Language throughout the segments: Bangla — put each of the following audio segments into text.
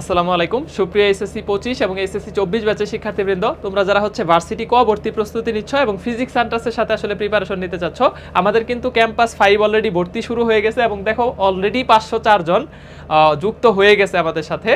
আসসালামু আলাইকুম। সুপ্রিয় এসএসসি পঁচিশ এবং এসএসসি চব্বিশ ব্যাচের শিক্ষার্থীবৃন্দ, তোমরা যারা হচ্ছে ভার্সিটি ক ভর্তি প্রস্তুতি নিচ্ছ এবং ফিজিক্স সেন্টার্সের সাথে আসলে প্রিপারেশন নিতে চাচ্ছ, আমাদের কিন্তু ক্যাম্পাস ফাইভ অলরেডি ভর্তি শুরু হয়ে গেছে এবং দেখো অলরেডি পাঁচশো চারজন যুক্ত হয়ে গেছে আমাদের সাথে।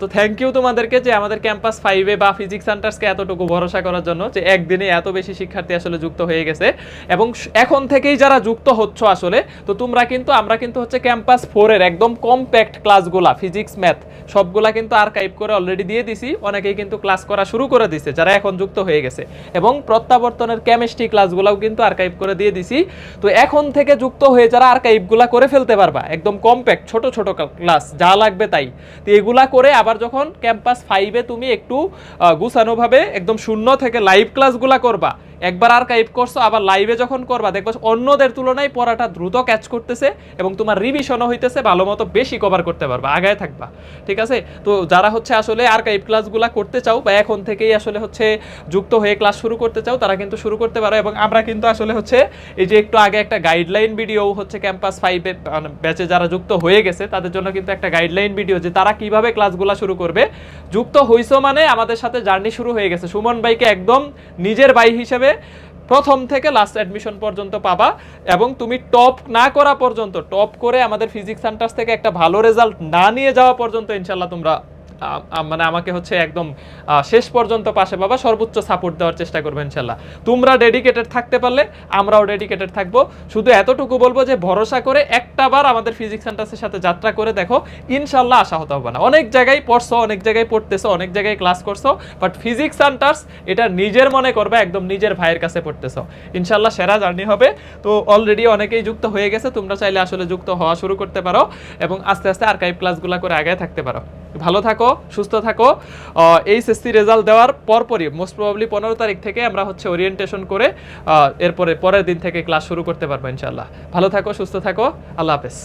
তো থ্যাংক ইউ তোমাদেরকে যে আমাদের ক্যাম্পাস ফাইভে বা ফিজিক্স সেন্টার্সকে এতটুকু ভরসা করার জন্য যে একদিনে এত বেশি শিক্ষার্থী আসলে যুক্ত হয়ে গেছে। এবং এখন থেকেই যারা যুক্ত হচ্ছ আসলে, তো তোমরা কিন্তু, আমরা কিন্তু হচ্ছে ক্যাম্পাস ফোরের একদম কম্প্যাক্ট ক্লাসগুলা ফিজিক্স ম্যাথ সবগুলা কিন্তু আর্কাইভ করে অলরেডি দিয়ে দিছি। অনেকেই কিন্তু ক্লাস করা শুরু করে দিছে, যারা এখন যুক্ত হয়ে গেছে। এবং প্রত্যাবর্তনের কেমিস্ট্রি ক্লাসগুলাও কিন্তু আর্কাইভ করে দিয়ে দিছি। তো এখন থেকে যুক্ত হয়ে যারা আর্কাইভগুলা করে ফেলতে পারবা, একদম কম্প্যাক্ট ছোট ছোট ক্লাস যা লাগবে তাই। তো এগুলা করে আবার যখন ক্যাম্পাস ফাইভে তুমি একটু গুছানোভাবে একদম শূন্য থেকে লাইভ ক্লাসগুলা করবা একবার আর আর্কাইভ করছ, আবার লাইভে যখন করবা, দেখবা অন্যদের তুলনায় পড়াটা দ্রুত ক্যাচ করতেছে এবং তোমার রিভিশনও হইতেছে ভালো মতো বেশি কভার করতে পারবা, আগায় থাকবা, ঠিক আছে? তো যারা হচ্ছে আসলে আর আর্কাইভ ক্লাসগুলো করতে চাও বা এখন থেকেই আসলে হচ্ছে যুক্ত হয়ে ক্লাস শুরু করতে চাও, তারা কিন্তু শুরু করতে পারো এবং আমরা কিন্তু আসলে হচ্ছে এই যে একটু আগে একটা গাইডলাইন ভিডিও হচ্ছে ক্যাম্পাস ফাইভে ব্যাচে যারা যুক্ত হয়ে গেছে, তাদের জন্য কিন্তু একটা গাইডলাইন ভিডিও যে তারা কীভাবে ক্লাসগুলো শুরু করবে যুক্ত হইছো মানে আমাদের সাথে জার্নি শুরু হয়ে গেছে। সুমন ভাইকে একদম নিজের ভাই হিসেবে প্রথম থেকে লাস্ট অ্যাডমিশন পর্যন্ত পাবা এবং তুমি টপ না করা পর্যন্ত টপ করে আমাদের ফিজিক্স সেন্টার্স থেকে একটা ভালো রেজাল্ট না নিয়ে যাওয়া পর্যন্ত ইনশাল্লাহ তোমরা মানে আমাকে হচ্ছে একদম শেষ পর্যন্ত পাশে বাবা সর্বোচ্চ সাপোর্ট দেওয়ার চেষ্টা করবেন ইনশাল্লাহ। তোমরা ডেডিকেটেড থাকতে পারলে, আমরাও ডেডিকেটেড থাকব। শুধু এতটুকু বলব যে ভরসা করে একটা বার আমাদের ফিজিক্স সেন্টার্সের সাথে যাত্রা করে দেখো, ইনশাল্লাহ আশা হতে হবে না। অনেক জায়গায় পড়ছো, অনেক জায়গায় পড়তেছো, অনেক জায়গায় ক্লাস করছ বাট ফিজিক্স সেন্টার্স এটা নিজের মনে করবে, একদম নিজের ভাইয়ের কাছে পড়তেছো। ইনশাল্লাহ সেরা জার্নি হবে। তো অলরেডি অনেকেই যুক্ত হয়ে গেছে, তোমরা চাইলে আসলে যুক্ত হওয়া শুরু করতে পারো এবং আস্তে আস্তে আর্কাইভ ক্লাসগুলো করে আগে থাকতে পারো। ভালো থাকো সুস্থ থাকো। আহ, এই এসএসসি রেজাল্ট দেওয়ার পরপরই মোস্ট প্রবাবলি পনেরো তারিখ থেকে আমরা হচ্ছে ওরিয়েন্টেশন করে এরপরে পরের দিন থেকে ক্লাস শুরু করতে পারব ইনশাল্লাহ ভালো থাকো সুস্থ থাকো। আল্লাহ হাফেজ।